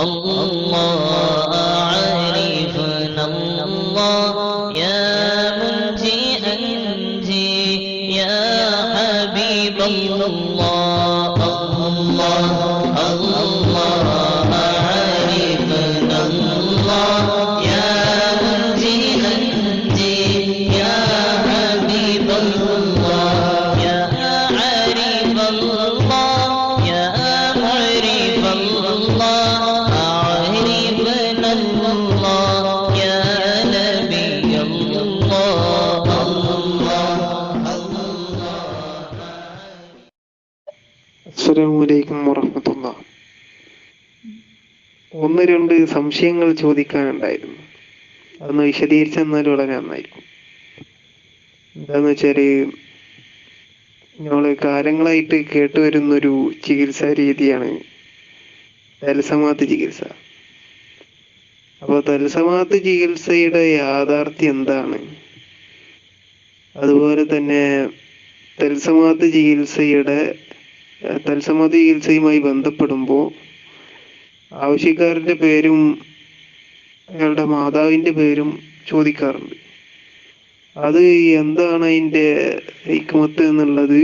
الله ഒന്ന് രണ്ട് സംശയങ്ങൾ ചോദിക്കാനുണ്ടായിരുന്നു. അതൊന്ന് വിശദീകരിച്ചു തന്നാൽ വളരെ നന്നായിരിക്കും. എന്താന്ന് വെച്ചാൽ നമ്മൾ കാലങ്ങളായിട്ട് കേട്ടുവരുന്നൊരു ചികിത്സാ രീതിയാണ് തലസമാത്ത് ചികിത്സ. അപ്പോൾ തലസമാത്ത് ചികിത്സയുടെ യാഥാർത്ഥ്യം എന്താണ്? അതുപോലെ തന്നെ തൽസമാത്ത് ചികിത്സയുടെ തത്സമത ചികിത്സയുമായി ബന്ധപ്പെടുമ്പോൾ ആവശ്യക്കാരന്റെ പേരും അയാളുടെ മാതാവിന്റെ പേരും ചോദിക്കാറുണ്ട് അത് എന്താണ് അതിന്റെ ഹിക്മത്ത് എന്നുള്ളത്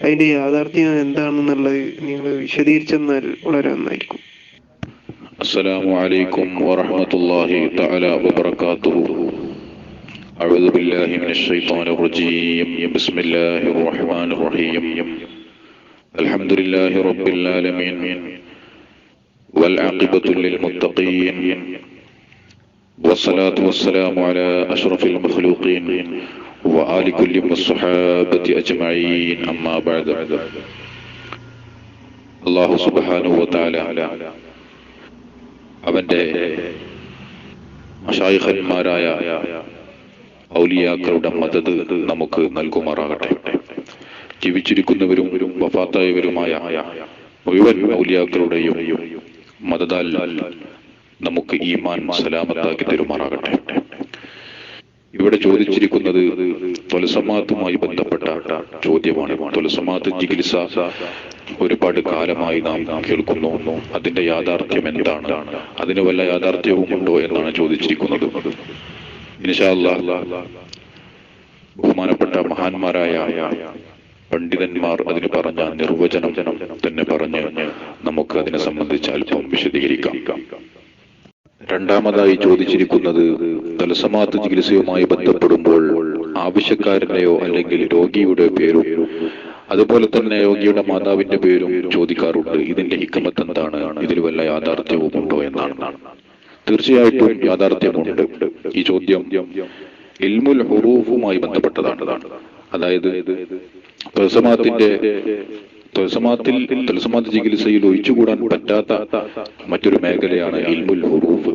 അതിന്റെ യാഥാർത്ഥ്യം എന്താണെന്നുള്ളത് നിങ്ങൾ വിശദീകരിച്ചെന്നാൽ വളരെ നന്നായിരിക്കും السلام عليكم ورحمة الله تعالى وبركاته أعوذ بالله من الشيطان الرجيم بسم الله الرحمن الرحيم الحمد لله رب العالمين والعاقبة للمتقين والصلاة والسلام على أشرف المخلوقين وآل كل والصحابة أجمعين أما بعد الله سبحانه وتعالى അവന്റെ മഷായിഖന്മാരായ ഔലിയാക്കളുടെ മദത് നമുക്ക് നൽകുമാറാകട്ടെ ജീവിച്ചിരിക്കുന്നവരും വഫാത്തായവരുമായ മുഴുവൻ ഔലിയാക്കളുടെയും മദതാൽ നമുക്ക് ഈമാൻ സലാമത്താക്കി തരുമാറാകട്ടെ. ഇവിടെ ചോദിച്ചിരിക്കുന്നത് തൊലസമാത്തുമായി ബന്ധപ്പെട്ട ചോദ്യമാണ്. തൊലസമാത്ത് ചികിത്സ ഒരുപാട് കാലമായി നാം കേൾക്കുന്നു. അതിന്റെ യാഥാർത്ഥ്യം എന്താണ്? അതിന് വല്ല യാഥാർത്ഥ്യവും ഉണ്ടോ എന്നാണ് ചോദിച്ചിരിക്കുന്നത്. ബഹുമാനപ്പെട്ട മഹാന്മാരായ പണ്ഡിതന്മാർ അതിന് പറഞ്ഞ നിർവചനം തന്നെ പറഞ്ഞ് നമുക്ക് അതിനെ സംബന്ധിച്ച് അല്പം വിശദീകരിക്കാം. രണ്ടാമതായി ചോദിച്ചിരിക്കുന്നത് തലസമാത്ത് ചികിത്സയുമായി ബന്ധപ്പെടുമ്പോൾ ആവശ്യക്കാരനെയോ അല്ലെങ്കിൽ രോഗിയുടെ പേരും അതുപോലെ തന്നെ രോഗിയുടെ മാതാവിന്റെ പേരും ചോദിക്കാറുണ്ട്. ഇതിന്റെ ഹിക്കമത്ത് എന്താണ്? ഇതിൽ വല്ല യാഥാർത്ഥ്യവും ഉണ്ടോ എന്നാണ്. തീർച്ചയായിട്ടും യാഥാർത്ഥ്യമുണ്ട്. ഈ ചോദ്യം ഇൽമുൽ ഹുറൂഫുമായി ബന്ധപ്പെട്ടതാണ്. അതായത് തലസമാത്തിന്റെ തലസമാത്തിൽ തലസമാത്ത് ചികിത്സയിൽ ഒഴിച്ചുകൂടാൻ പറ്റാത്ത മറ്റൊരു മേഖലയാണ് ഇൽമുൽ ഹുറൂഫ്.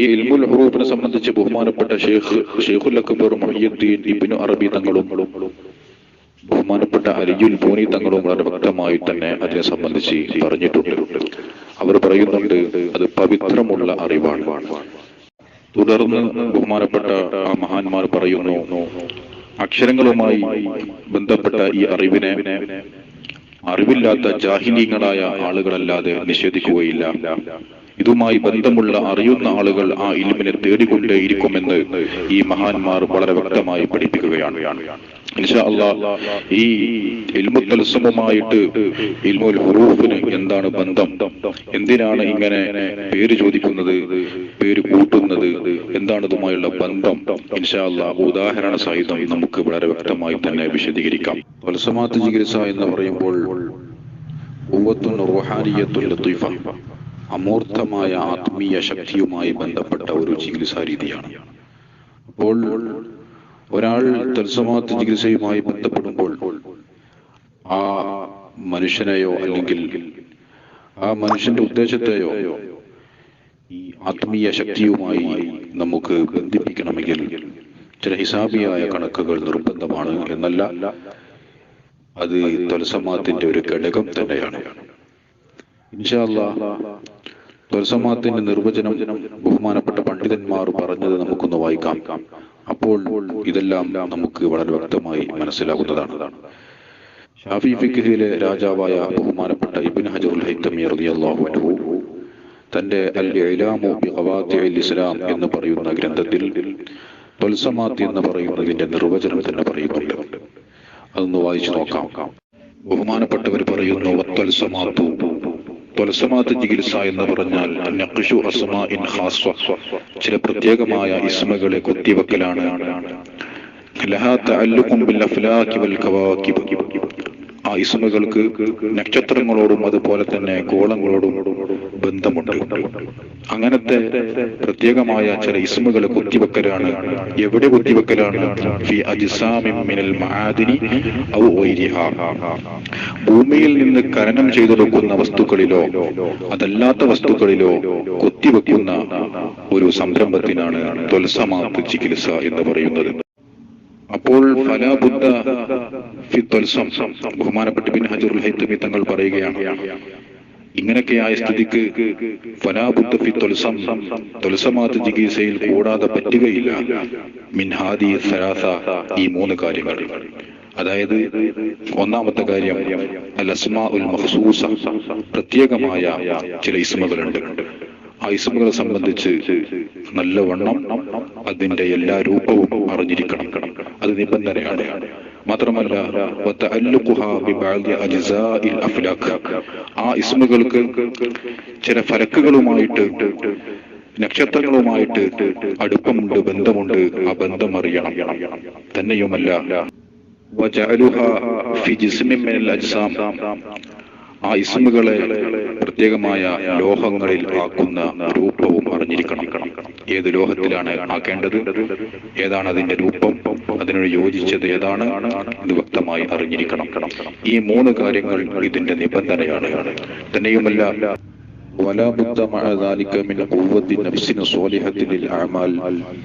ഈ ഇൽമുൽ ഹുറൂഫിനെ സംബന്ധിച്ച് ബഹുമാനപ്പെട്ട ഷെയ്ഖ് ഷെയ്ഖുൽ അക്ബർ മൊഹിയുദ്ദീൻ ഇബ്നു അറബി തങ്ങളും ബഹുമാനപ്പെട്ട അലിയുൽ പൂനി തങ്ങളും വളരെ വ്യക്തമായി തന്നെ അതിനെ സംബന്ധിച്ച് പറഞ്ഞിട്ടുണ്ട്. അവർ പറയുന്നുണ്ട് അത് പവിത്രമുള്ള അറിവാണ്. തുടർന്ന് ബഹുമാനപ്പെട്ട ആ മഹാന്മാർ പറയുന്നു അക്ഷരങ്ങളുമായി ബന്ധപ്പെട്ട ഈ അറിവിനെ അറിവില്ലാത്ത ജാഹിലീങ്ങളായ ആളുകളല്ലാതെ നിഷേധിക്കുകയില്ല. ഇതുമായി ബന്ധമുള്ള അറിയുന്ന ആളുകൾ ആ ഇൽമിനെ തേടിക്കൊണ്ടേയിരിക്കുമെന്ന് ഈ മഹാന്മാർ വളരെ വ്യക്തമായി പഠിപ്പിക്കുകയാണ്. ഈ ഇൽമു ഇൽമുൽ ഹുറൂഫിന് എന്താണ് ബന്ധം? എന്തിനാണ് ഇങ്ങനെ പേര് ചോദിക്കുന്നത് പേര് കൂട്ടുന്നത്? എന്താണ് ഇതുമായുള്ള ബന്ധം? ഇൻഷാ അല്ലാ ഉദാഹരണ സഹിതം നമുക്ക് വളരെ വ്യക്തമായി തന്നെ വിശദീകരിക്കാം. തത്സമാത്ത് ചികിത്സ എന്ന് പറയുമ്പോൾ അമൂർത്തമായ ആത്മീയ ശക്തിയുമായി ബന്ധപ്പെട്ട ഒരു ചികിത്സാ രീതിയാണ്. അപ്പോൾ ഒരാൾ തത്സമാത്ത ചികിത്സയുമായി ബന്ധപ്പെടുമ്പോൾ ആ മനുഷ്യനെയോ അല്ലെങ്കിൽ ആ മനുഷ്യന്റെ ഉദ്ദേശത്തെയോ ഈ ആത്മീയ ശക്തിയുമായി നമുക്ക് ബന്ധിപ്പിക്കണമെങ്കിൽ ചില ഹിസാബിയായ കണക്കുകൾ നിർബന്ധമാണ് എന്നല്ല അത് തത്സമാത്തിന്റെ ഒരു ഘടകം തന്നെയാണ്. ത്വൽസമാത്തിന്റെ നിർവചനം ബഹുമാനപ്പെട്ട പണ്ഡിതന്മാർ പറഞ്ഞത് നമുക്കൊന്ന് വായിക്കാം. അപ്പോൾ ഇതെല്ലാം നമുക്ക് വളരെ വ്യക്തമായി മനസ്സിലാകുന്നതാണ്. ഷാഫി ഫിഖിലെ രാജാവായ ബഹുമാനപ്പെട്ട ഇബിൻ ഹജറുൽ ഹൈത്തമി റളിയല്ലാഹു അൻഹു തന്റെ അൽ ഇലാമു ബി ഇസ്ലാം എന്ന് പറയുന്ന ഗ്രന്ഥത്തിൽ എന്ന് പറയുന്നതിന്റെ നിർവചനം തന്നെ പറയുന്നുണ്ട്. അതൊന്ന് വായിച്ചു നോക്കാം. ബഹുമാനപ്പെട്ടവർ പറയുന്നു വത്വൽസമാത്തു ത്വൽസമാത്ത് ചികിത്സ എന്ന് പറഞ്ഞാൽ നഖ്ഷു അസ്മാഇൻ ഹാസ്വ ചില പ്രത്യേകമായ ഇസ്മകളെ കുത്തിവെക്കലാണ്. ആ ഇസ്മകൾക്ക് നക്ഷത്രങ്ങളോടും അതുപോലെ തന്നെ ഗോളങ്ങളോടും ബന്ധമുണ്ട്. അങ്ങനത്തെ പ്രത്യേകമായ ചില ഇസ്മുകൾ കുത്തിവെക്കലാണ്. എവിടെ കുത്തിവെക്കലാണ്? ഭൂമിയിൽ നിന്ന് ഖനനം ചെയ്തെടുക്കുന്ന വസ്തുക്കളിലോ അതല്ലാത്ത വസ്തുക്കളിലോ കുത്തിവെക്കുന്ന ഒരു സംരംഭത്തിനാണ് ചികിത്സ എന്ന് പറയുന്നത്. അപ്പോൾ ത്വൽസം. ബഹുമാനപ്പെട്ട ബിൻ ഹജറുൽ ഹൈത്തമി തങ്ങൾ പറയുകയാണ് ഇങ്ങനെയൊക്കെയായ സ്ഥിതിക്ക് ചികിത്സയിൽ കൂടാതെ പറ്റുകയില്ല. മിൻഹാദി സരാസ ഈ മൂന്ന് കാര്യങ്ങൾ. അതായത് ഒന്നാമത്തെ കാര്യം അൽ അസ്മാ ഉൽ മഹസൂസ പ്രത്യേകമായ ചില ഇസ്മകളുണ്ട്. ആ ഇസ്മകളെ സംബന്ധിച്ച് നല്ലവണ്ണം അതിന്റെ എല്ലാ രൂപവും അറിഞ്ഞിരിക്കണം. അത് നിബന്ധനയാണ്. മാത്രമല്ല ആ ഇസ്മുകൾക്ക് ചില ഫലക്കുകളുമായിട്ട് നക്ഷത്രങ്ങളുമായിട്ട് അടുപ്പമുണ്ട് ബന്ധമുണ്ട് ആ ബന്ധം അറിയണം. തന്നെയുമല്ല ആ ഇസ്മുകളെ പ്രത്യേകമായ ലോഹങ്ങളിൽ ആക്കുന്ന രൂപവും അറിഞ്ഞിരിക്കണം ഏത് ലോഹത്തിലാണ് ആക്കേണ്ടത് ഏതാണ് അതിന്റെ രൂപം അതിനോട് യോജിച്ചത് ഏതാണ് ഇത് വ്യക്തമായി അറിഞ്ഞിരിക്കണം ഈ മൂന്ന് കാര്യങ്ങൾ ഇതിന്റെ നിബന്ധനയാണ് തന്നെയുമല്ല ولا بد مع ذلك من قوة نفس صالحة للأعمال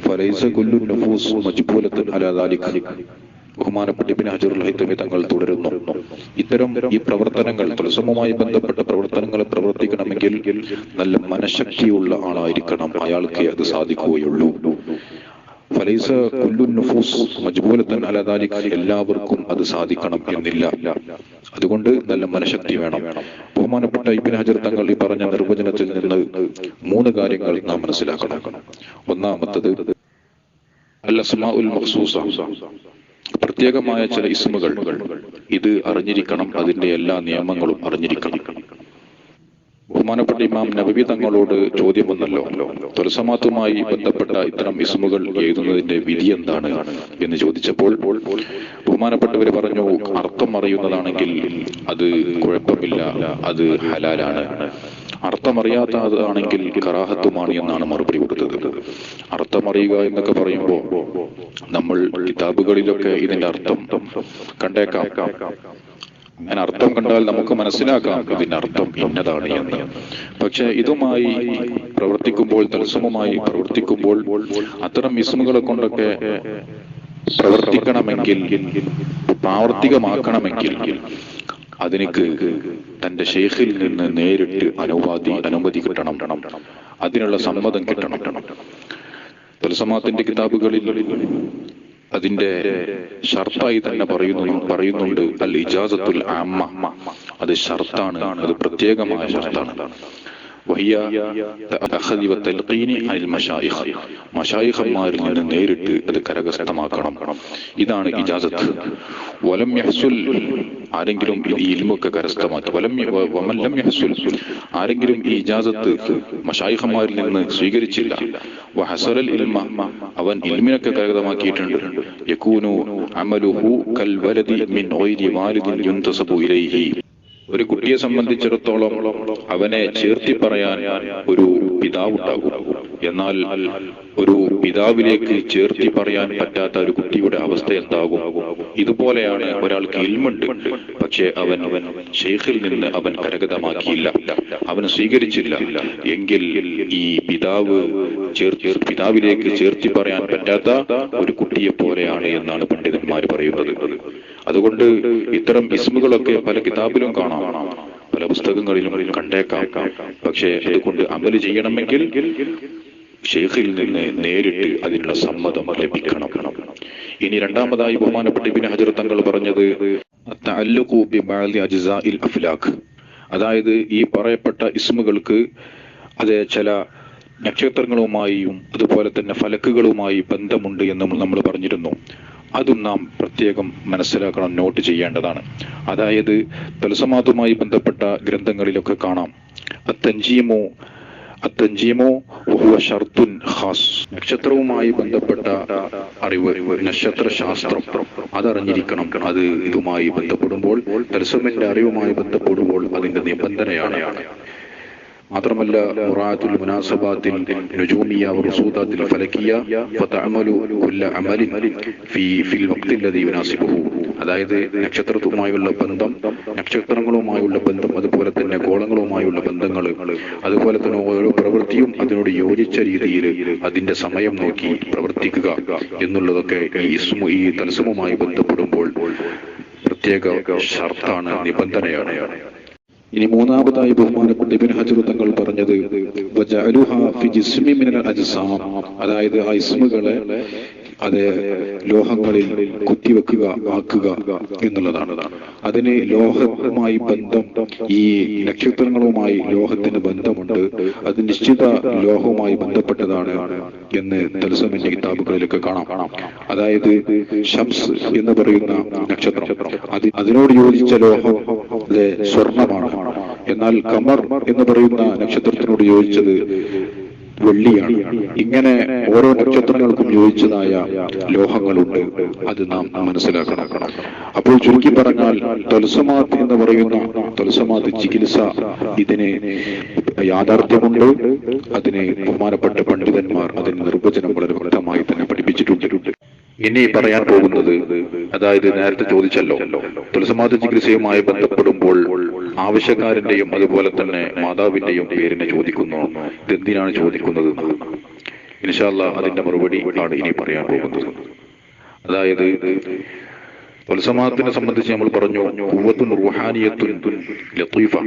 فليس كل النفوس مجبولة على ذلك ബഹുമാനപ്പെട്ട ഇബ്നു ഹജറുൽ ഹൈത്തമി തങ്ങൾ തുടരുന്നു. ഇത്തരം ഈ പ്രവർത്തനങ്ങൾ തുലസമുമായി ബന്ധപ്പെട്ട പ്രവർത്തനങ്ങൾ പ്രവർത്തിക്കണമെങ്കിൽ നല്ല മനഃശക്തിയുള്ള ആളായിരിക്കണം അയാൾക്ക് അത് സാധിക്കുകയുള്ളൂ. ഫലൈസ കുല്ലു നുഫൂസ് മജ്ബൂലത്തൻ അലദാലിക് എല്ലാവർക്കും അത് സാധിക്കണം എന്നില്ല. അതുകൊണ്ട് നല്ല മനഃശക്തി വേണം. ബഹുമാനപ്പെട്ട ഇബിൻ ഹജർ തങ്ങൾ ഈ പറഞ്ഞ നിർവചനത്തിൽ നിന്ന് മൂന്ന് കാര്യങ്ങൾ നാം മനസ്സിലാക്കണം. ഒന്നാമത്തത് അൽ അസ്മാഉൽ മഖ്സൂസ. പ്രത്യേകമായ ചില ഇസ്മുകൾ. ഇത് അറിഞ്ഞിരിക്കണം അതിന്റെ എല്ലാ നിയമങ്ങളും അറിഞ്ഞിരിക്കണം. ബഹുമാനപ്പെട്ട ഇമാം നബവി തങ്ങളോട് ചോദ്യം വന്നല്ലോ തുലസമാത്തുമായി ബന്ധപ്പെട്ട ഇത്തരം ഇസ്മുകൾ എഴുതുന്നതിന്റെ വിധി എന്താണ് എന്ന് ചോദിച്ചപ്പോൾ ബഹുമാനപ്പെട്ടവർ പറഞ്ഞു അർത്ഥം അറിയുന്നതാണെങ്കിൽ അത് കുഴപ്പമില്ല അത് ഹലാലാണ്. അർത്ഥമറിയാത്ത അതാണെങ്കിൽ കറാഹത്തുമാണ് എന്നാണ് മറുപടി കൊടുത്തത്. അർത്ഥമറിയുക എന്നൊക്കെ പറയുമ്പോൾ നമ്മൾ കിതാബുകളിലൊക്കെ ഇതിന്റെ അർത്ഥം കണ്ടേക്കാം. ഞാൻ അർത്ഥം കണ്ടാൽ നമുക്ക് മനസ്സിലാക്കാം ഇതിന്റെ അർത്ഥം ഇന്നതാണ് എന്ന്. പക്ഷെ ഇതുമായി പ്രവർത്തിക്കുമ്പോൾ തത്സമമായി പ്രവർത്തിക്കുമ്പോൾ അത്തരം ഇസ്മുകളെ കൊണ്ടൊക്കെ പ്രവർത്തിക്കണമെങ്കിൽ പ്രാവർത്തികമാക്കണമെങ്കിൽ അതിനക്ക് തന്റെ ഷെയ്ഖിൽ നിന്ന് നേരിട്ട് അനുവാദി അനുമതി കിട്ടണം. അതിനുള്ള സമ്മതം കിട്ടണം. തുലസമാത്തിന്റെ കിതാബുകളിൽ അതിന്റെ ഷർത്തായി തന്നെ പറയുന്നു പറയുന്നുണ്ട് അൽ ഇജാസത്തുൽ ആമ്മ അത് ഷർത്താണ് അത് പ്രത്യേകമായ ഷർത്താണ് വഹിയ അഖദി വത്തൽഖീനി അനിൽ മഷായിഖ് മഷായിഖന്മാരിൽ നിന്ന് നേരിട്ട് അത് കരകസ്ഥമാക്കണം ഇതാണ് ഇജാസത്ത്. വലം യഹ്സുൽ ആരെങ്കിലും ഈ ഇൽമൊക്കെ കരസ്ഥമാക്കി. വലം വമല്ലം യഹ്സുൽ ആരെങ്കിലും ഈ ഇജാസത്ത് മഷായിഖന്മാരിൽ നിന്ന് സ്വീകരിച്ചില്ല. വഹസലൽ ഇൽമ. അവൻ ഇൽമിനൊക്കെ കരകതമാക്കിയിട്ടുണ്ട്. യകൂനു അമലുഹു കൽ വലദി മിൻ ഗൈരി വാലിദിൻ യുന്തസബു ഇലൈഹി. ഒരു കുട്ടിയെ സംബന്ധിച്ചിടത്തോളം അവനെ ചേർത്തി പറയാൻ ഒരു പിതാവുണ്ടാകും. എന്നാൽ ഒരു പിതാവിലേക്ക് ചേർത്തി പറയാൻ പറ്റാത്ത ഒരു കുട്ടിയുടെ അവസ്ഥ എന്താകും? ഇതുപോലെയാണ് ഒരാൾക്ക് ഇൽമുണ്ട്. പക്ഷെ അവൻ അവൻ ഷെയ്ഖിൽ നിന്ന് അവൻ കരഗതമാക്കിയില്ല. അവൻ സ്വീകരിച്ചില്ല. എങ്കിൽ ഈ പിതാവ് പിതാവിലേക്ക് ചേർത്തി പറയാൻ പറ്റാത്ത ഒരു കുട്ടിയെ പോലെയാണ് എന്നാണ് പണ്ഡിതന്മാർ പറയുന്നത്. അതുകൊണ്ട് ഇത്തരം ഇസ്മുകളൊക്കെ പല കിതാബിലും കാണാം പല പുസ്തകങ്ങളിലും കണ്ടേക്കാം. പക്ഷേ അതുകൊണ്ട് അമൽ ചെയ്യണമെങ്കിൽ ഷെയ്ഖിൽ നിന്ന് നേരിട്ട് അതിനുള്ള സമ്മതം ലഭിക്കണം. ഇനി രണ്ടാമതായി ബഹുമാനപ്പെട്ട ഇബിൻ ഹജർ തങ്ങൾ പറഞ്ഞത് അതായത് ഈ പറയപ്പെട്ട ഇസ്മുകൾക്ക് അത് ചില നക്ഷത്രങ്ങളുമായും അതുപോലെ തന്നെ ഫലക്കുകളുമായി ബന്ധമുണ്ട് എന്ന് നമ്മൾ പറഞ്ഞിരുന്നു. അതും നാം പ്രത്യേകം മനസ്സിലാക്കണം നോട്ട് ചെയ്യേണ്ടതാണ്. അതായത് തലസമാതുമായി ബന്ധപ്പെട്ട ഗ്രന്ഥങ്ങളിലൊക്കെ കാണാം. അത്തഞ്ചീമോ വഹുവ ഷർത്തുൻ ഹാസ് നക്ഷത്രവുമായി ബന്ധപ്പെട്ട അറിവ് നക്ഷത്ര ശാസ്ത്രം അതറിഞ്ഞിരിക്കണം അത് ഇതുമായി ബന്ധപ്പെടുമ്പോൾ തലസമിന്റെ അറിവുമായി ബന്ധപ്പെടുമ്പോൾ അതിന്റെ നിബന്ധനയാണ്. മാത്രമല്ല മുറാത്തുൽ മുനാസബാത്തിൽ നുജൂമിയ വറുസൂദാത്തിൽ ഫലക്കിയ ഫതഅമലു കുല്ല അമലിൻ ഫീ ഫിൽ വഖ്തി അല്ലദി യുനാസിബുഹു. അതായത് നക്ഷത്രത്തുമായുള്ള ബന്ധം നക്ഷത്രങ്ങളുമായുള്ള ബന്ധം അതുപോലെ തന്നെ ഗോളങ്ങളുമായുള്ള ബന്ധങ്ങൾ. അതുപോലെ തന്നെ ഓരോ പ്രവൃത്തിയും അതിനോട് യോജിച്ച രീതിയിൽ അതിന്റെ സമയം നോക്കി പ്രവർത്തിക്കുക എന്നുള്ളതൊക്കെ ഈ ഇസ്മു ഈ ബന്ധപ്പെടുമ്പോൾ പ്രത്യേക ഷർത്താണ് നിബന്ധനയാണ്. ഇനി മൂന്നാമതായി ബഹുമാനപ്പെട്ട ഇബിൻ ഹജർ തങ്ങൾ പറഞ്ഞത് അതായത് ആ ഇസ്മുകളെ അത് ലോഹങ്ങളിൽ കുത്തിവെക്കുക ആക്കുക എന്നുള്ളതാണ്. അതിന് ലോഹവുമായി ബന്ധം ഈ നക്ഷത്രങ്ങളുമായി ലോഹത്തിന് ബന്ധമുണ്ട്. അത് നിശ്ചിത ലോഹവുമായി ബന്ധപ്പെട്ടതാണ് എന്ന് തലസമിന്റെ കിതാബുകളിലൊക്കെ കാണാം. അതായത് ഷംസ് എന്ന് പറയുന്ന നക്ഷത്രം. അതിനോട് യോജിച്ച ലോഹം അത് സ്വർണമാണ്. എന്നാൽ കമർ എന്ന് പറയുന്ന നക്ഷത്രത്തിനോട് യോജിച്ചത് വെള്ളിയാണ്. ഇങ്ങനെ ഓരോ നക്ഷത്രങ്ങൾക്കും യോജിച്ചതായ ലോഹങ്ങളുണ്ട്. അത് നാം മനസ്സിലാക്കണം. അപ്പോൾ ചുരുക്കി പറഞ്ഞാൽ തൊലസമാത്ത് എന്ന് പറയുന്ന തൊലസമാത്ത് ചികിത്സ ഇതിന് യാഥാർത്ഥ്യമുണ്ട്. അതിനെ ബഹുമാനപ്പെട്ട പണ്ഡിതന്മാർ അതിന് നിർവചനം വളരെ വ്യക്തമായി തന്നെ പഠിപ്പിച്ചിട്ടുണ്ട്. ഇനി പറയാൻ പോകുന്നത് അതായത് നേരത്തെ ചോദിച്ചല്ലോ തുലസമാത ചികിത്സയുമായി ബന്ധപ്പെടുമ്പോൾ ആവശ്യക്കാരന്റെയും അതുപോലെ തന്നെ മാതാവിന്റെയും പേരിനെ ചോദിക്കുന്നു. ഇതെന്തിനാണ് ചോദിക്കുന്നത്? ഇൻഷാല്ല അതിന്റെ മറുപടി ആണ് ഇനി പറയാൻ പോകുന്നത്. അതായത് തുലസമാത്തിനെ സംബന്ധിച്ച് നമ്മൾ പറഞ്ഞു ലത്തീഫ.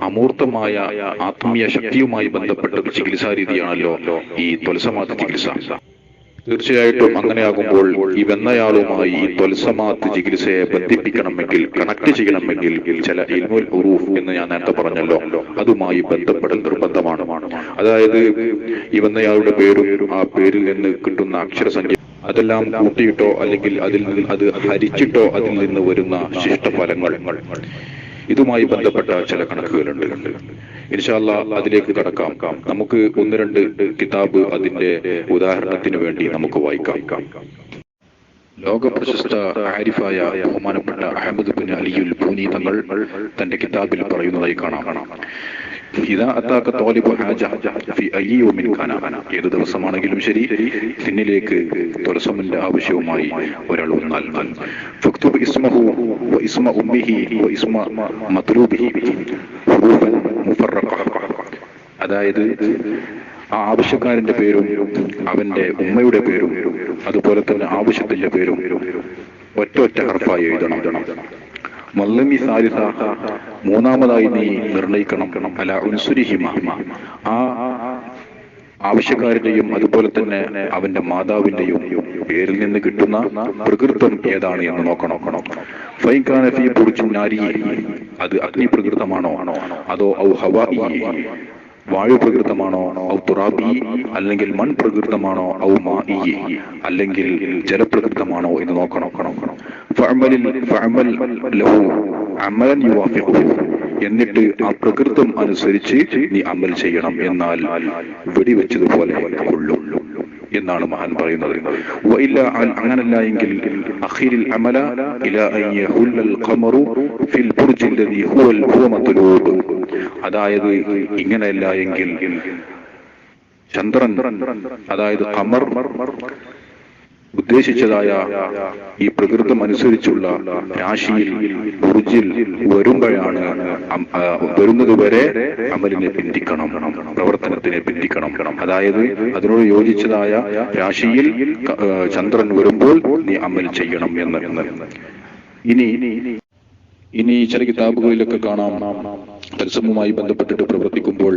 അമൂർത്തമായ ആത്മീയ ശക്തിയുമായി ബന്ധപ്പെട്ട ചികിത്സാ രീതിയാണല്ലോ ഈ തുലസമാത്ത് ചികിത്സ. തീർച്ചയായിട്ടും അങ്ങനെയാകുമ്പോൾ ഈ വെന്നയാളുമായി ത്വൽസമാത്ത് ചികിത്സയെ ബന്ധിപ്പിക്കണമെങ്കിൽ കണക്ട് ചെയ്യണമെങ്കിൽ ചില ഇൽമുൽ ഉറൂഫ് എന്ന് ഞാൻ നേരത്തെ പറഞ്ഞല്ലോ അതുമായി ബന്ധപ്പെടൽ നിർബന്ധമാണ്. അതായത് ഈ വെന്നയാളുടെ പേരും ആ പേരിൽ നിന്ന് കിട്ടുന്ന അക്ഷരസംഖ്യ അതെല്ലാം കൂട്ടിയിട്ടോ അല്ലെങ്കിൽ അതിൽ നിന്ന് അത് ഹരിച്ചിട്ടോ അതിൽ നിന്ന് വരുന്ന ശിഷ്ടഫലങ്ങൾ. ഇതുമായി ബന്ധപ്പെട്ട ചില കണക്കുകളുണ്ട്. ഇൻഷാല്ല അതിലേക്ക് കടക്കാം. നമുക്ക് ഒന്ന് രണ്ട് കിതാബ് അതിന്റെ ഉദാഹരണത്തിന് വേണ്ടി നമുക്ക് വായിക്കാം. ലോക പ്രശസ്ത ആരിഫായ ബഹുമാനപ്പെട്ട അഹമ്മദ് ബിൻ അലിയുൽ ഭൂനി തങ്ങൾ തന്റെ കിതാബിൽ പറയുന്നതായി കാണാം. ഏത് ദിവസമാണെങ്കിലും ശരി നിന്നിലേക്ക് തുലസമിന്റെ ആവശ്യവുമായി ഒരാൾ വന്നാൽ ഇസ്മഹു വ ഇസ്മ ഉമ്മിഹി വ ഇസ്മ മത്ലൂബിഹി അതായത് ആ ആവശ്യക്കാരന്റെ പേരും അവന്റെ ഉമ്മയുടെ പേരും അതുപോലെ തന്നെ ആവശ്യത്തിന്റെ പേരും ഒറ്റ ഒറ്റ ഹർഫായി എഴുതണം. മല്ലമി സാരിസ മൂന്നാമതായി നീ നിർണയിക്കണം. അല്ല ഉൻസുരിഹിമ ആ ആവശ്യക്കാരന്റെയും അതുപോലെ തന്നെ അവന്റെ മാതാവിന്റെയും പേരിൽ നിന്ന് കിട്ടുന്ന പ്രകൃതം ഏതാണ് എന്ന് നോക്കണം. ഫൈൻ ഫീ പുറിച്ചും നാരി അത് അഗ്നി പ്രകൃതമാണോ അതോ ഔ ഹവായി വായു പ്രകൃതമാണോ? ഔ തുറാബി? അല്ലെങ്കിൽ മൺ പ്രകൃതമാണോ? ഔ മാ അല്ലെങ്കിൽ ജലപ്രകൃതമാണോ എന്ന് നോക്കണം. എന്നിട്ട് ആ പ്രകൃതം അനുസരിച്ച് നീ അമൽ ചെയ്യണം. എന്നാൽ വെടിവെച്ചതുപോലെ കൊള്ളും. എന്നാണ് മഹാൻ പറയുന്നത്. അങ്ങനല്ല എങ്കിൽ അഖിരിൽ അമല ഇല ഖമറു ഫിൽ ഹുവൽ അതായത് ഇങ്ങനെയല്ല എങ്കിൽ ചന്ദ്രൻ അതായത് ഖമർ ഉദ്ദേശിച്ചതായ ഈ പ്രകൃതം അനുസരിച്ചുള്ള രാശിയിൽ ഉറുജിൽ വരുമ്പോഴാണ് വരുന്നത് വരെ അമലിനെ പിന്തിക്കണം പ്രവർത്തനത്തിനെ പിന്തിക്കണം. അതായത് അതിനോട് യോജിച്ചതായ രാശിയിൽ ചന്ദ്രൻ വരുമ്പോൾ നീ അമൽ ചെയ്യണം എന്ന്. ഇനി ഇനി ചില കിതാബുകളിലൊക്കെ കാണാം. പരിശ്രമവുമായി ബന്ധപ്പെട്ടിട്ട് പ്രവർത്തിക്കുമ്പോൾ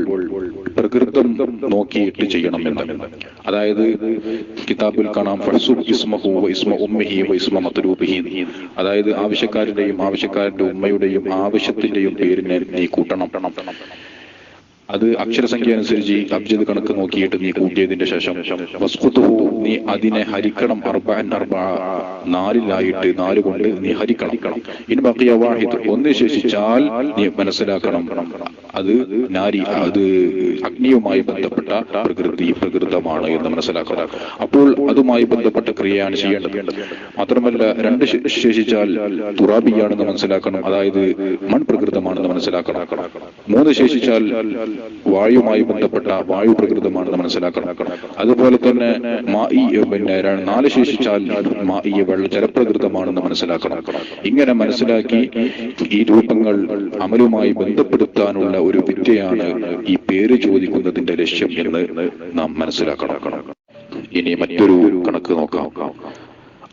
പ്രകൃതം നോക്കിയിട്ട് ചെയ്യണം എന്ന്. അതായത് കിതാബിൽ കാണാം അതായത് ആവശ്യക്കാരുടെയും ആവശ്യക്കാരന്റെ ഉമ്മയുടെയും ആവശ്യത്തിന്റെയും പേരിനെ നീ കൂട്ടണം. അത് അക്ഷരസംഖ്യ അനുസരിച്ച് അബ്ജദ് കണക്ക് നോക്കിയിട്ട് നീ കൂട്ടിയതിന്റെ ശേഷം നീ അതിനെ ഹരിക്കണം അർബഅൻ അർബഅ നാലിലായിട്ട് നാല് കൊണ്ട് നീ ഹരിക്കണം. ഇനി വാഹിദ് ഒന്ന് ശേഷിച്ചാൽ നീ മനസ്സിലാക്കണം. അത് നാരി അത് അഗ്നിയുമായി ബന്ധപ്പെട്ട പ്രകൃതി പ്രകൃതമാണ് എന്ന് മനസ്സിലാക്കണം. അപ്പോൾ അതുമായി ബന്ധപ്പെട്ട ക്രിയയാണ് ചെയ്യേണ്ടത്. മാത്രമല്ല രണ്ട് ശേഷിച്ചാൽ തുറാബിയാണെന്ന് മനസ്സിലാക്കണം. അതായത് മൺ പ്രകൃതമാണെന്ന് മനസ്സിലാക്കണം. മൂന്ന് ശേഷിച്ചാൽ വായുമായി ബന്ധപ്പെട്ട വായു പ്രകൃതമാണെന്ന് മനസ്സിലാക്കണം അതുപോലെ തന്നെ മായി പിന്നെ ര- നാല് ശേഷിച്ചാൽ മായി വെള്ള ജലപ്രകൃതമാണെന്ന് മനസ്സിലാക്കണം ഇങ്ങനെ മനസ്സിലാക്കി ഈ രൂപങ്ങൾ അമലുമായി ബന്ധപ്പെടുത്താനുള്ള ഒരു വിദ്യയാണ് ഈ പേര് ചോദിക്കുന്നതിന്റെ ലക്ഷ്യം എന്ന് നാം മനസ്സിലാക്കണം ഇനി മറ്റൊരു കണക്ക് നോക്കാം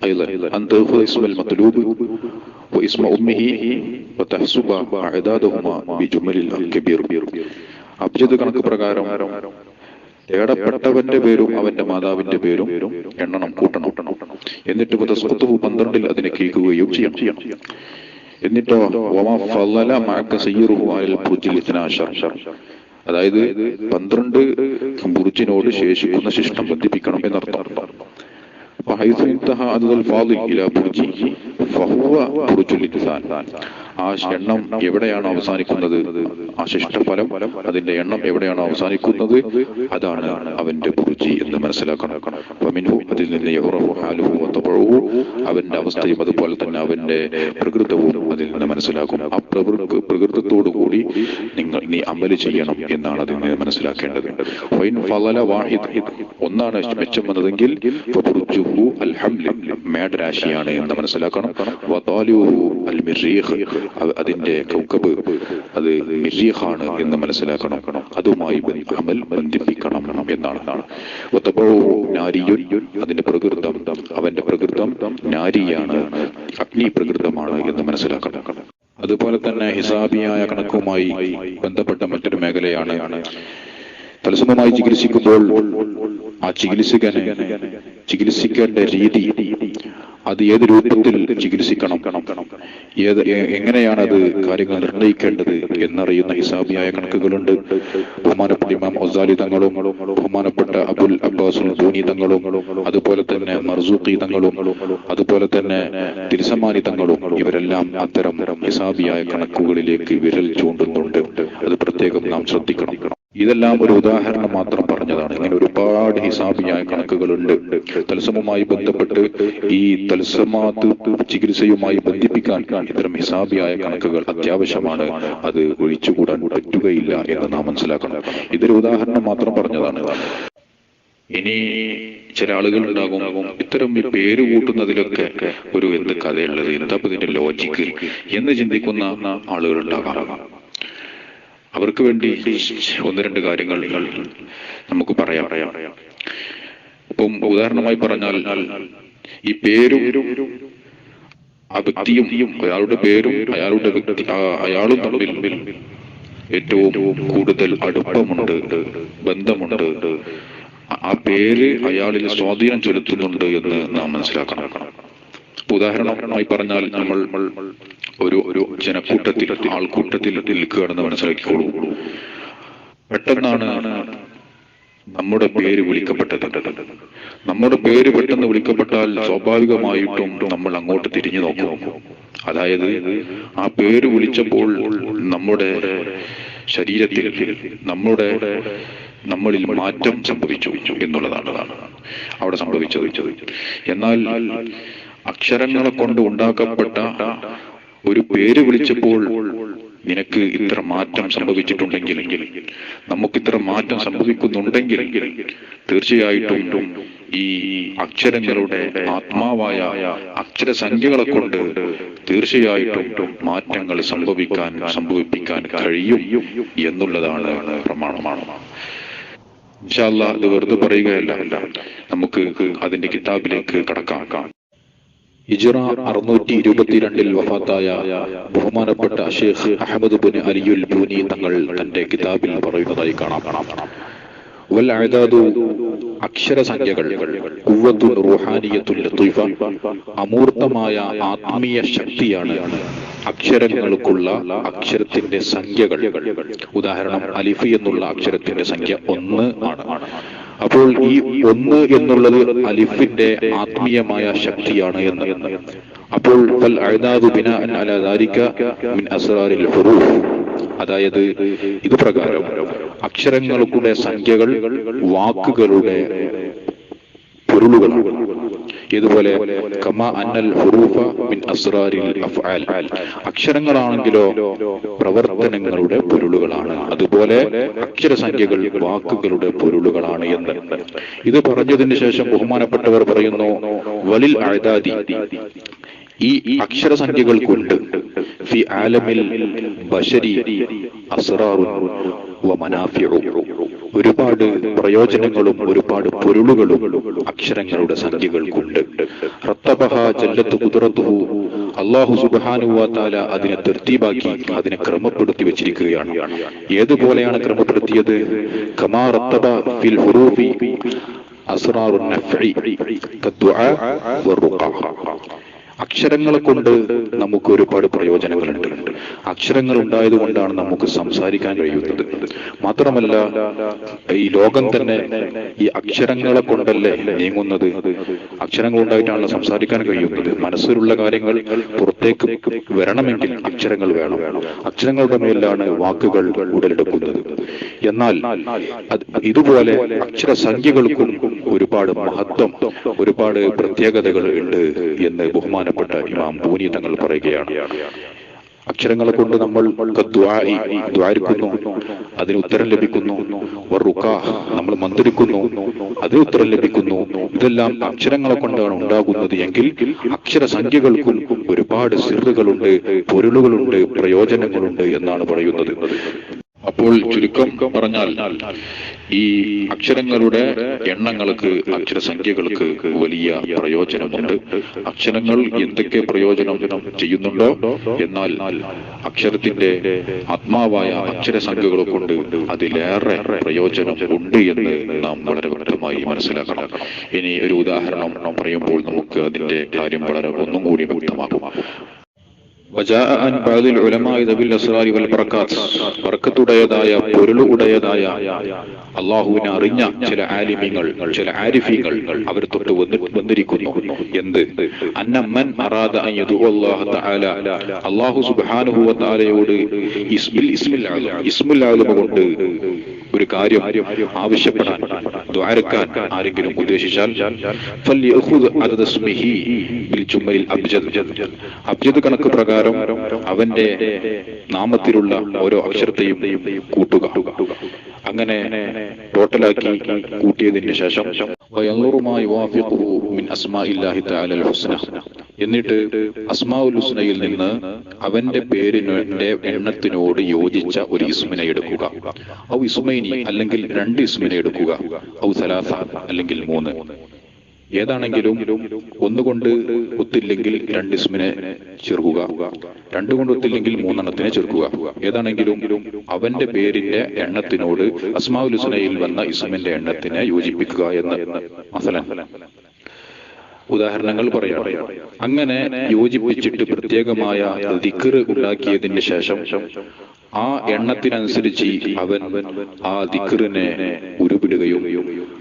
أيضا أن تأخذ اسم المطلوب واسم أمه وتحسب أعدادهما بجمل الكبير അബ്ജദ് കണക്ക് പ്രകാരം തേടപ്പെട്ടവന്റെ പേരും അവന്റെ മാതാവിന്റെ പേരും എണ്ണണം കൂട്ടണം എന്നിട്ട് മുതസ്വത്തുഹു പന്ത്രണ്ടിൽ അതിനെ കേൾക്കുകയും ചെയ്യണം എന്നിട്ടോ വമാ ഫളല മഅക സയ്യിറുഹു അലൽ ബുർജിൽ ഇത്നാശർ. അതായത് പന്ത്രണ്ട് ബുർജിനോട് ശേഷിക്കുന്ന ശിഷ്ടം ബന്ധിപ്പിക്കണം എന്നർത്ഥം فحيث انتهى عدد الفاضل الى برجه فهو برج الانسان ആ എണ്ണം എവിടെയാണ് അവസാനിക്കുന്നത്? ആ ശിഷ്ടഫലം അതിന്റെ എണ്ണം എവിടെയാണ് അവസാനിക്കുന്നത്? അതാണ് അവന്റെ ബുർജി എന്ന് മനസ്സിലാക്കണം. അതിൽ നിന്ന് അവന്റെ അവസ്ഥയും അതുപോലെ തന്നെ അവന്റെ പ്രകൃതവും അതിൽ നിന്ന് മനസ്സിലാക്കും. ആ പ്രകൃ- പ്രകൃതത്തോടു കൂടി നിങ്ങൾ നീ അമൽ ചെയ്യണം എന്നാണ് അതിൽ നിന്ന് മനസ്സിലാക്കേണ്ടത്. ഒന്നാണ് മെച്ചം വന്നതെങ്കിൽ മേടരാശിയാണ് എന്ന് മനസ്സിലാക്കണം. അതിന്റെ കൗക്കബ് അത് മിർരീഖാണ് എന്ന് മനസ്സിലാക്കണം. അതുമായി അമൽ ബന്ധിപ്പിക്കണം എന്നാണ്. അതിന്റെ പ്രകൃതം അവന്റെ പ്രകൃതം നാരിയാണ് അഗ്നി പ്രകൃതമാണ് എന്ന് മനസ്സിലാക്കണം. അതുപോലെ തന്നെ ഹിസാബിയായ കണക്കുമായി ബന്ധപ്പെട്ട മറ്റൊരു മേഖലയാണ്. തത്സമമായി ചികിത്സിക്കുമ്പോൾ ആ ചികിത്സകന് ചികിത്സിക്കേണ്ട രീതി അത് ഏത് രൂപത്തിൽ ചികിത്സിക്കണം? ഏത് എങ്ങനെയാണ് അത് കാര്യങ്ങൾ നിർണയിക്കേണ്ടത് എന്നറിയുന്ന ഹിസാബിയായ കണക്കുകളുണ്ട്. ബഹുമാനപ്പെട്ട ഇമാം ഒസാലി തങ്ങളും ബഹുമാനപ്പെട്ട അബുൽ അബ്ബാസുൽ ധോണി തങ്ങളും അതുപോലെ തന്നെ മർസൂഖി തങ്ങളും അതുപോലെ തന്നെ തിരുസമാനി തങ്ങളും ഇവരെല്ലാം അത്തരം ഹിസാബിയായ കണക്കുകളിലേക്ക് വിരൽ ചൂണ്ടുന്നുണ്ട്. അത് പ്രത്യേകം നാം ശ്രദ്ധിക്കണം. ഇതെല്ലാം ഒരു ഉദാഹരണം മാത്രം പറഞ്ഞതാണ്. ഇങ്ങനെ ഒരുപാട് ഹിസാബിയായ കണക്കുകളുണ്ട്. തത്സമവുമായി ബന്ധപ്പെട്ട് ഈ തത്സമാത് ചികിത്സയുമായി ബന്ധിപ്പിക്കാൻ ഇത്തരം ഹിസാബിയായ കണക്കുകൾ അത്യാവശ്യമാണ്. അത് ഒഴിച്ചുകൂടാൻ പറ്റുകയില്ല എന്ന് നാം മനസ്സിലാക്കണം. ഇതൊരു ഉദാഹരണം മാത്രം പറഞ്ഞതാണ്. ഇനി ചില ആളുകൾ ഉണ്ടാകും ഇത്തരം ഈ പേര് കൂട്ടുന്നതിലൊക്കെ ഒരു എന്ത് കഥയുള്ളത്? എന്താ ഇതിന്റെ ലോജിക്ക് എന്ന് ചിന്തിക്കുന്ന ആളുകൾ ഉണ്ടാകാം അവർക്ക് വേണ്ടി ഒന്ന് രണ്ട് കാര്യങ്ങൾ നമുക്ക് പറയാം. ഇപ്പം ഉദാഹരണമായി പറഞ്ഞാൽ ഈ പേരും ആ അയാളുടെ പേരും അയാളുടെ വ്യക്തി അയാളും തമ്മിൽ ഏറ്റവും കൂടുതൽ അടുപ്പമുണ്ട് ബന്ധമുണ്ട്. ആ- പേര് അയാളിൽ സ്വാധീനം ചെലുത്തുന്നുണ്ട് എന്ന് നാം മനസ്സിലാക്കണം. ഉദാഹരണമായി പറഞ്ഞാൽ നമ്മൾ ഒരു ഒരു ജനക്കൂട്ടത്തിൽ ആൾക്കൂട്ടത്തിൽ നിൽക്കുകയാണെന്ന് മനസ്സിലാക്കിക്കോളൂ. പെട്ടെന്നാണ് നമ്മുടെ പേര് വിളിക്കപ്പെട്ടത്. നമ്മുടെ പേര് പെട്ടെന്ന് വിളിക്കപ്പെട്ടാൽ സ്വാഭാവികമായിട്ടും നമ്മൾ അങ്ങോട്ട് തിരിഞ്ഞു നോക്കും. അതായത് ആ പേര് വിളിച്ചപ്പോൾ നമ്മുടെ ശരീരത്തിൽ നമ്മുടെ നമ്മളിൽ മാറ്റം സംഭവിച്ചു എന്നുള്ളതാണ് അവിടെ സംഭവിച്ചത്. എന്നാൽ അക്ഷരങ്ങളെ കൊണ്ട് ഉണ്ടാക്കപ്പെട്ട ഒരു പേര് വിളിച്ചപ്പോൾ നിനക്ക് ഇത്ര മാറ്റം സംഭവിച്ചിട്ടുണ്ടെങ്കിൽ നമുക്ക് ഇത്ര മാറ്റം സംഭവിക്കുന്നുണ്ടെങ്കിൽ തീർച്ചയായിട്ടും ഈ അക്ഷരങ്ങളുടെ ആത്മാവായ അക്ഷരസംഖ്യകളെ കൊണ്ട് തീർച്ചയായിട്ടും മാറ്റങ്ങൾ സംഭവിക്കാൻ സംഭവിപ്പിക്കാൻ കഴിയും എന്നുള്ളതാണ് പ്രമാണമാണ്. ഇൻഷാല്ല ഇത് വെറുതെ പറയുകയല്ല. നമുക്ക് അതിന്റെ കിതാബിലേക്ക് കടക്കാം. ഹിജറ അറുന്നൂറ്റി ഇരുപത്തിരണ്ടിൽ വഫാത്തായ ബഹുമാനപ്പെട്ട ഷെയ്ഖ് അഹമ്മദ് ബുൻ അലിയുൽ ബൂനി തങ്ങൾ തന്റെ കിതാബിൽ പറയുന്നതായി കാണാം. വൽ അഅദാദു അക്ഷരസംഖ്യകൾ ഖുവ്വത്തുൻ റുഹാനിയത്തുൽ ലത്തീഫ അമൂർത്തമായ ആത്മീയ ശക്തിയാണ് അക്ഷരങ്ങൾക്കുള്ള അക്ഷരത്തിന്റെ സംഖ്യകൾ. ഉദാഹരണം അലിഫ് എന്നുള്ള അക്ഷരത്തിന്റെ സംഖ്യ ഒന്ന് ആണ്. അപ്പോൾ ഈ ഒന്ന് എന്നുള്ളത് അലിഫിന്റെ ആത്മീയമായ ശക്തിയാണ് എന്ന്. അപ്പോൾ അതായത് ഇത് പ്രകാരം അക്ഷരങ്ങളുടെ സംഖ്യകൾ വാക്കുകളുടെ പൊരുളുകളാണ് ഇതുപോലെ അന്നൽ ഹുറൂഫ മിൻ അഫ്ആൽ. അക്ഷരങ്ങളാണെങ്കിലോ പ്രവർത്തനങ്ങളുടെ പൊരുളുകളാണ്. അതുപോലെ അക്ഷരസംഖ്യകൾ വാക്കുകളുടെ പൊരുളുകളാണ് എന്ന്. ഇത് പറഞ്ഞതിന് ശേഷം ബഹുമാനപ്പെട്ടവർ പറയുന്നു വലിൽ അഴതാദി ഈ അക്ഷരസംഖ്യകൾ കൊണ്ട് ഫി ആലമിൽ വ മനാഫിഉ. ഒരുപാട് പ്രയോജനങ്ങളും ഒരുപാട് പൊരുളുകളും അക്ഷരങ്ങളുടെ സംഖ്യകൾക്കുണ്ട്. റത്തബഹ ജല്ലത്ത് കുതിറത്തുഹു അള്ളാഹു സുബ്ഹാനഹു താല അതിനെ തെർത്തീബാക്കി അതിനെ ക്രമപ്പെടുത്തി വെച്ചിരിക്കുകയാണ്. ഏതുപോലെയാണ് ക്രമപ്പെടുത്തിയത്? കമാ റത്തബ ഫിൽ ഹുറൂഫി അസ്റാറു നഫ്ഇ വറുഖ അക്ഷരങ്ങളെ കൊണ്ട് നമുക്ക് ഒരുപാട് പ്രയോജനങ്ങളുണ്ട്. അക്ഷരങ്ങൾ ഉണ്ടായത് കൊണ്ടാണ് നമുക്ക് സംസാരിക്കാൻ കഴിയുന്നത്. മാത്രമല്ല ഈ ലോകം തന്നെ ഈ അക്ഷരങ്ങളെ കൊണ്ടല്ലേ നീങ്ങുന്നത്? അക്ഷരങ്ങൾ ഉണ്ടായിട്ടാണല്ലോ സംസാരിക്കാൻ കഴിയുന്നത്. മനസ്സിലുള്ള കാര്യങ്ങൾ പുറത്തേക്ക് വരണമെങ്കിൽ അക്ഷരങ്ങൾ വേണം. അക്ഷരങ്ങളുടെ മേലാണ് വാക്കുകൾ ഉടലെടുക്കുന്നത്. എന്നാൽ ഇതുപോലെ അക്ഷരസംഖ്യകൾക്കും ഒരുപാട് മഹത്വം ഒരുപാട് പ്രത്യേകതകൾ ഉണ്ട് എന്ന് ബഹുമാനപ്പെട്ട ഇമാം പൂനി തങ്ങൾ പറയുകയാണ്. അക്ഷരങ്ങളെ കൊണ്ട് നമ്മൾ ദ്വാരിക്കുന്നു അതിന് ഉത്തരം ലഭിക്കുന്നു. നമ്മൾ മന്ത്രിക്കുന്നു അതിന് ഉത്തരം ലഭിക്കുന്നു. ഇതെല്ലാം അക്ഷരങ്ങളെ കൊണ്ടാണ് ഉണ്ടാകുന്നത് എങ്കിൽ അക്ഷരസംഖ്യകൾക്കും ഒരുപാട് സിറുകളുണ്ട് പൊരുളുകളുണ്ട് പ്രയോജനങ്ങളുണ്ട് എന്നാണ് പറയുന്നത്. അപ്പോൾ ചുരുക്കം പറഞ്ഞാൽ ഈ അക്ഷരങ്ങളുടെ എണ്ണങ്ങൾക്ക് അക്ഷരസംഖ്യകൾക്ക് വലിയ പ്രയോജനമുണ്ട്. അക്ഷരങ്ങൾ എന്തൊക്കെ പ്രയോജനം ചെയ്യുന്നുണ്ടോ? എന്നാൽ അക്ഷരത്തിന്റെ ആത്മാവായ അക്ഷരസംഖ്യകളെ കൊണ്ട് അതിലേറെ പ്രയോജനം ഉണ്ട് എന്ന് നാം വളരെ വ്യക്തമായി മനസ്സിലാക്കണം. ഇനി ഒരു ഉദാഹരണം പറയുമ്പോൾ നമുക്ക് അതിന്റെ കാര്യം വളരെ ഒന്നും കൂടി വ്യക്തമാകും. ുടയതായ പൊരുൾ ഉടയതായ അള്ളാഹുവിനെ അറിഞ്ഞ ചില ആലിമ്യങ്ങൾ ചില ആരിഫ്യങ്ങൾ അവർ തൊട്ട് വന്നിരിക്കുന്നു. എന്ത്? അന്നമ്മൻ അറാദ അള്ളാഹു സുബാനുഹുവത്താലയോട് ഇസ്മിൽ ഇസ്മിൽ ഇസ്മുൽ കൊണ്ട് ഒരു കാര്യം ആവശ്യപ്പെടാൻ ദ്വാരക്കാൻ ആരെങ്കിലും ഉദ്ദേശിച്ചാൽ അബ്ജദ്. കണക്ക് പ്രകാരം അവന്റെ നാമത്തിലുള്ള ഓരോ അക്ഷരത്തെയും കൂട്ടുക. അങ്ങനെ ടോട്ടലാക്കി കൂട്ടിയതിന് ശേഷം എന്നിട്ട് അസ്മാഉൽ ഹുസ്നയിൽ നിന്ന് അവന്റെ പേരിനെ എണ്ണത്തിനോട് യോജിച്ച ഒരു ഇസ്മിനെ എടുക്കുക. ഔ ഇസ്മൈനി അല്ലെങ്കിൽ രണ്ട് ഇസ്മിനെ എടുക്കുക. ഔ സലാസ അല്ലെങ്കിൽ മൂന്ന്. ഏതാണെങ്കിലും ഒന്നുകൊണ്ട് ഒത്തില്ലെങ്കിൽ രണ്ട് ഇസ്മിനെ ചേർക്കുക രണ്ടുകൊണ്ട് ഒത്തില്ലെങ്കിൽ മൂന്നെണ്ണത്തിനെ ചേർക്കുക ഏതാണെങ്കിലും അവന്റെ പേരിന്റെ എണ്ണത്തിനോട് അസ്മാഉൽ ഹുസ്നയിൽ വന്ന ഇസ്മിന്റെ എണ്ണത്തിനെ യോജിപ്പിക്കുക എന്ന് മസലൻ ഉദാഹരണങ്ങൾ പറയാം. അങ്ങനെ യോജിപ്പിച്ചിട്ട് പ്രത്യേകമായ ദിക്കറ് ഉണ്ടാക്കിയതിന് ശേഷം ആ എണ്ണത്തിനനുസരിച്ച് അവൻ ആ ദിക്കറിനെ ഉരുവിടുകയും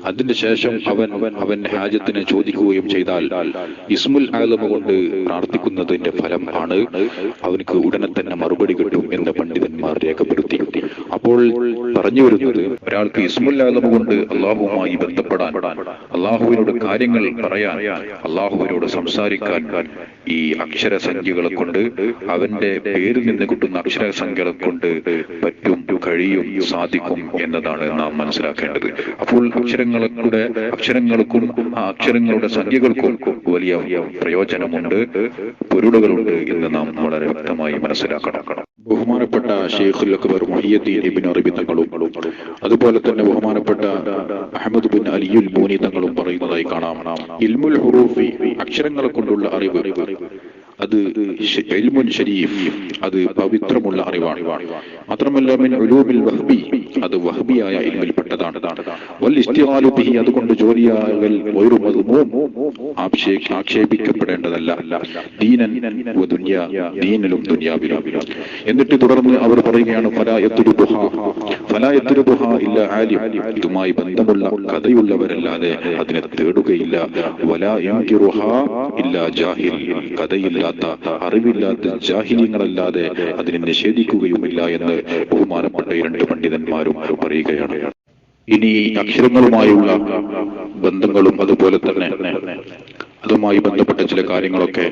അതിന്റെ ശേഷം അവൻ അവന്റെ ഹാജത്തിനെ ചോദിക്കുകയും ചെയ്താൽ ഇസ്മുൽ ആലമ കൊണ്ട് പ്രാർത്ഥിക്കുന്നതിന്റെ ഫലം ആണ്. അവനക്ക് ഉടനെ തന്നെ മറുപടി കിട്ടും എന്ന് പണ്ഡിതന്മാർ രേഖപ്പെടുത്തി. അപ്പോൾ പറഞ്ഞു വരുന്നത് ഒരാൾക്ക് ഇസ്മുൽ ആലമ കൊണ്ട് അള്ളാഹുവുമായി ബന്ധപ്പെടാൻ അള്ളാഹുവിനോട് കാര്യങ്ങൾ പറയാൻ അള്ളാഹുവിനോട് സംസാരിക്കാൻ ഈ അക്ഷരസംഖ്യകളെ കൊണ്ട് അവന്റെ പേരിൽ നിന്ന് കിട്ടുന്ന അക്ഷരസംഖ്യകളെ കൊണ്ട് പറ്റും കഴിയും സാധിക്കും എന്നതാണ് നാം മനസ്സിലാക്കേണ്ടത്. അപ്പോൾ അക്ഷരങ്ങളുടെ അക്ഷരങ്ങൾക്കും ആ അക്ഷരങ്ങളുടെ സംഖ്യകൾക്കും വലിയ പ്രയോജനമുണ്ട് പൊരുളുകളുണ്ട് എന്ന് നാം വളരെ വ്യക്തമായി മനസ്സിലാക്കണം. ബഹുമാനപ്പെട്ട ഷെയ്ഖുൽ അക്ബർ മുഹിയദ്ദീൻ ഇബ്നു അറബി തങ്ങളും അതുപോലെ തന്നെ ബഹുമാനപ്പെട്ട അഹമ്മദ് ബിൻ അലിയുൽ മൂനി തങ്ങളും പറയുന്നതായി കാണാം. ഇൽമുൽ ഹുറൂഫി അക്ഷരങ്ങളെ കൊണ്ടുള്ള അറിവ്. അത് ഇൽമുൽ ഷരീഫ് അത് പവിത്രമുള്ള അറിവാണ്. മാത്രമല്ല മിൻ ഉലൂബിൽ വഹ്ബി അത് വഹ്ബിയായ ഇൽമിൽപ്പെട്ടതാണ്. വൽ ഇസ്തിഗാലു ബിഹി അതുകൊണ്ട് ജോലിയാകൽ ഒരു മദ്മൂം ആക്ഷേ ആക്ഷേപിക്കപ്പെടേണ്ടതല്ല. ദീനൻ ദുനിയ ദീനിലും ദുനിയാവിലും. എന്നിട്ട് തുടർന്ന് അവർ പറയുകയാണ് ഫലാ യത്രുബുഹ ഫലാ യത്രുബുഹ ഇല്ല ആലിം. ഇതുമായി ബന്ധമുള്ള കഥയുള്ളവരല്ലാതെ അതിനെ തേടുകയില്ല. വലാ യൻകിറുഹ ഇല്ല ജാഹിൽ. കഥയില്ലാത്ത അറിവില്ലാത്ത ജാഹിലിങ്ങളല്ലാതെ അതിനെ നിഷേധിക്കുകയുമില്ല എന്ന് ബഹുമാനപ്പെട്ട രണ്ട് പണ്ഡിതന്മാരും പറയുകയാണ് ഇനി അക്ഷരങ്ങളുമായുള്ള ബന്ധങ്ങളും അതുപോലെ തന്നെ അതുമായി ബന്ധപ്പെട്ട ചില കാര്യങ്ങളൊക്കെ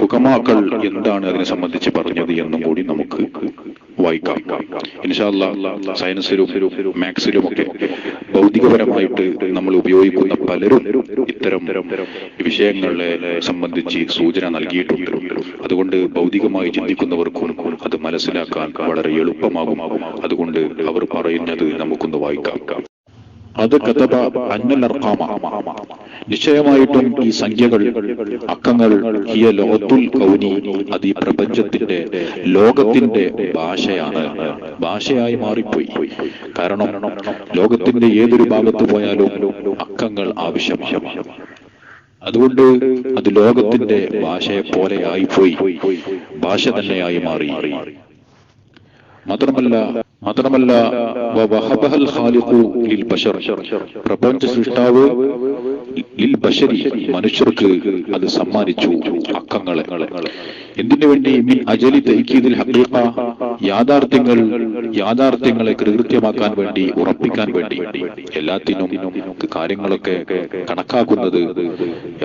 ഹുക്കമാക്കൾ എന്താണ് അതിനെ സംബന്ധിച്ച് പറഞ്ഞത് എന്നും കൂടി നമുക്ക് വായിക്കാം. ഇൻഷാല്ല സയൻസിലും മാത്സിലും ഒക്കെ ഭൗതികപരമായിട്ട് നമ്മൾ ഉപയോഗിക്കുന്ന പലരും ഇത്തരം വിഷയങ്ങളെ സംബന്ധിച്ച് സൂചന നൽകിയിട്ടുണ്ട്. അതുകൊണ്ട് ഭൗതികമായി ചിന്തിക്കുന്നവർക്കും അത് മനസ്സിലാക്കാൻ വളരെ എളുപ്പമാകും. അതുകൊണ്ട് അവർ പറയുന്നത് നമുക്കൊന്ന് വായിക്കാം. അത് കഥ അന്നൽ നിശ്ചയമായിട്ടും ഈ സംഖ്യകൾ അക്കങ്ങൾ ഈ ലോകത്തുൽ കൗനി അത് ഈ പ്രപഞ്ചത്തിന്റെ ലോകത്തിന്റെ ഭാഷയാണ്. ഭാഷയായി മാറിപ്പോയി. കാരണം ലോകത്തിന്റെ ഏതൊരു ഭാഗത്ത് പോയാലും അക്കങ്ങൾ ആവശ്യമാണ്. അതുകൊണ്ട് അത് ലോകത്തിന്റെ ഭാഷയെ പോലെ ആയിപ്പോയി. ഭാഷ തന്നെയായി മാറി. മാത്രമല്ല മാത്രമല്ല പ്രപഞ്ച സൃഷ്ടാവ് മനുഷ്യർക്ക് അത് സമ്മാനിച്ചു അക്കങ്ങളെ. എന്തിനു വേണ്ടി മിൻ അജലി തൈക്കീദിൽ ഹക്കീഫ യാഥാർത്ഥ്യങ്ങൾ യാഥാർത്ഥ്യങ്ങളെ കൃത്യമാക്കാൻ വേണ്ടി ഉറപ്പിക്കാൻ വേണ്ടി. എല്ലാത്തിനും കാര്യങ്ങളൊക്കെ കണക്കാക്കുന്നത്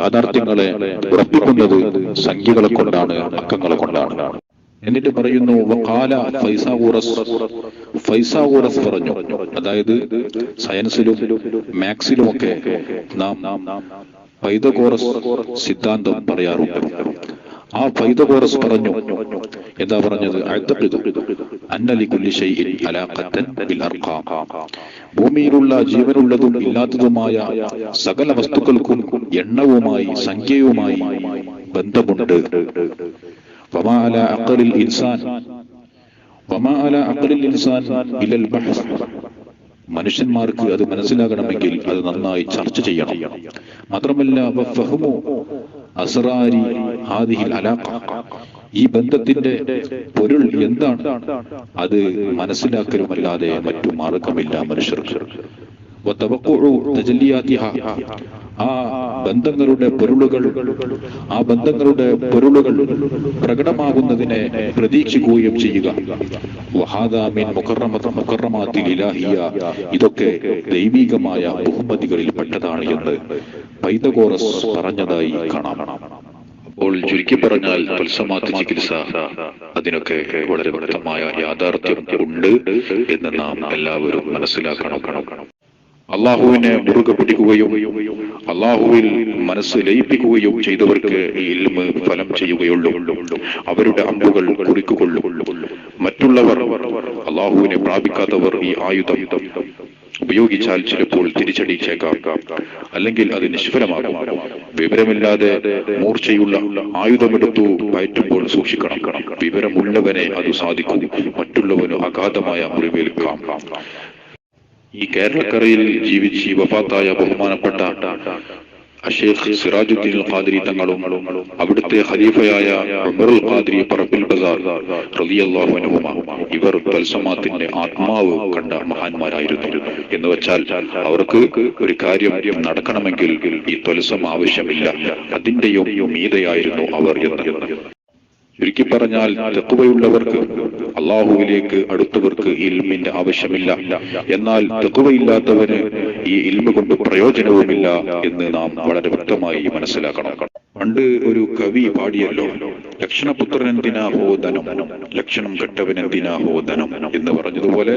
യാഥാർത്ഥ്യങ്ങളെ ഉറപ്പിക്കുന്നത് സംഖ്യകളെ കൊണ്ടാണ് അക്കങ്ങളെ കൊണ്ടാണ്. എന്നിട്ട് പറയുന്നു വഖാല പറഞ്ഞു. അതായത് സയൻസിലും മാത്സിലും ഒക്കെ നാം പൈതകോറസ് സിദ്ധാന്തം പറയാറുണ്ട്. ആ പൈതകോറസ് പറഞ്ഞു എന്താ പറഞ്ഞത്? ഭൂമിയിലുള്ള ജീവനുള്ളതും ഇല്ലാത്തതുമായ സകല വസ്തുക്കൾക്കും എണ്ണവുമായി സംഖ്യയുമായി ബന്ധമുണ്ട്. وما على عقل الإنسان وما على عقل الإنسان إلى البحث മനുഷ്യന്മാർക്ക് അത് മനസ്സിലാകണമെങ്കിൽ അത് നന്നായി ചർച്ച ചെയ്യണം മാത്രമല്ല വഫഹമു അസ്റാരി ഹാദിഹിൽ അലാഖ ഈ ബന്ധത്തിന്റെ പൊരുൾ എന്താണ് അത് മനസ്സിലാക്കലുമല്ലാതെ മറ്റു മാർഗമില്ല മനുഷ്യർക്ക് വതവഖഉ തജല്ലിയാതിഹ ആ ബന്ധങ്ങളുടെ പൊരുളുകൾ ആ ബന്ധങ്ങളുടെ പൊരുളുകൾ പ്രകടമാകുന്നതിനെ പ്രതീക്ഷിക്കുകയും ചെയ്യുക. ഇതൊക്കെ ദൈവികമായ ബഹുമതികളിൽ പെട്ടതാണ് എന്ന് പൈതകോറസ് പറഞ്ഞതായി കാണാം. അപ്പോൾ ചുരുക്കി പറഞ്ഞാൽ തത്സമാത്ത ചികിത്സ അതിനൊക്കെ വളരെ വ്യക്തമായ യാഥാർത്ഥ്യം ഉണ്ട് എന്ന് നാം എല്ലാവരും മനസ്സിലാക്കണം. അള്ളാഹുവിനെ മുറുകെ പിടിക്കുകയും അള്ളാഹുവിൽ മനസ്സ് ലയിപ്പിക്കുകയും ചെയ്തവർക്ക് ഇൽമ് ഫലം ചെയ്യുകയുള്ളൂ. അവരുടെ അമ്പുകൾ കുടിക്കുകൊള്ളുകൊള്ളു മറ്റുള്ളവർ അള്ളാഹുവിനെ പ്രാപിക്കാത്തവർ ഈ ആയുധം ഉപയോഗിച്ചാൽ ചിലപ്പോൾ തിരിച്ചടിച്ചേക്കാം. അല്ലെങ്കിൽ അത് നിഷ്ഫലമാകും. വിവരമില്ലാതെ മൂർച്ചയുള്ള ആയുധമെടുത്തു പയറ്റുമ്പോൾ സൂക്ഷിക്കണം. വിവരമുള്ളവനെ അത് സാധിക്കും. മറ്റുള്ളവന് അഗാധമായ മുറിവേൽക്കാം. ഈ കേരളക്കരയിൽ ജീവിച്ച് വഫാത്തായ ബഹുമാനപ്പെട്ട അഷേഖ് സിറാജുദ്ദീൻ ഖാദിരി തങ്ങളും അവിടുത്തെ ഖലീഫയായ ഉമറുൽ ഖാദിരി പറമ്പിൽ ബസാർ റളിയല്ലാഹു അൻഹുമ. ഇവർ തൽസമാത്തിന്റെ ആത്മാവ് കണ്ട മഹാന്മാരായിരുന്നു. എന്ന് വെച്ചാൽ അവർക്ക് ഒരു കാര്യം നടക്കണമെങ്കിൽ ഈ ത്വൽസം ആവശ്യമില്ല. അതിന്റെയും മീതയായിരുന്നു അവർ എന്ന്. ചുരുക്കി പറഞ്ഞാൽ തെക്കുവയുള്ളവർക്ക് അള്ളാഹുവിലേക്ക് അടുത്തവർക്ക് ഇൽമിന്റെ ആവശ്യമില്ല. എന്നാൽ തെക്കുവയില്ലാത്തവന് ഈ ഇൽമ കൊണ്ട് പ്രയോജനവുമില്ല എന്ന് നാം വളരെ വ്യക്തമായി മനസ്സിലാക്കണം. പണ്ട് ഒരു കവി പാടിയല്ലോ ലക്ഷണപുത്രൻ ലക്ഷണപുത്രനെന്തിനാഹോ ധനം? ലക്ഷണം കെട്ടവൻ കെട്ടവനെന്തിനാഹോ ധനം? എന്ന് പറഞ്ഞതുപോലെ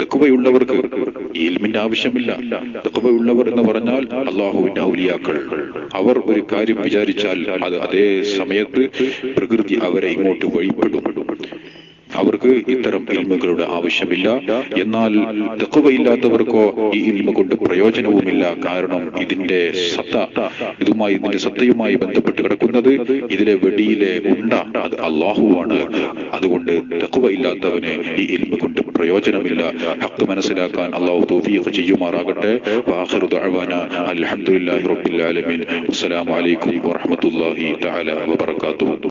തെക്കുവയുള്ളവർക്ക് ഇൽമിന്റെ ആവശ്യമില്ല. തെക്കുവയുള്ളവർ എന്ന് പറഞ്ഞാൽ അള്ളാഹുവിന്റെ ഔലിയാക്കൾ. അവർ ഒരു കാര്യം വിചാരിച്ചാൽ അത് അതേ സമയത്ത് പ്രകൃതി അവരെ ഇങ്ങോട്ട് വഴിപ്പെടും. അവർക്ക് ഇത്തരം ഇൽമുകളുടെ ആവശ്യമില്ല. എന്നാൽ തെക്കുവയില്ലാത്തവർക്കോ ഈ ഇൽമ കൊണ്ട് പ്രയോജനവുമില്ല. കാരണം ഇതിന്റെ സത്ത ഇതുമായി ഇതിന്റെ സത്തയുമായി ബന്ധപ്പെട്ട് കിടക്കുന്നത് ഇതിലെ വെടിയിലെ ഉണ്ട അത് അള്ളാഹുവാണ് അതുകൊണ്ട് തഖ്വ ഇല്ലാത്തവന് ഈ ഇൽമ കൊണ്ട് പ്രയോജനമില്ല. ഹക്ക് മനസ്സിലാക്കാൻ അള്ളാഹു തോഫിയൊക്കെ ചെയ്യുമാറാകട്ടെ. അൽഹംദുലില്ലാഹി റബ്ബിൽ ആലമീൻ. അസ്സലാമു അലൈക്കും വറഹ്മത്തുള്ളാഹി തആല വബറകാതുഹു.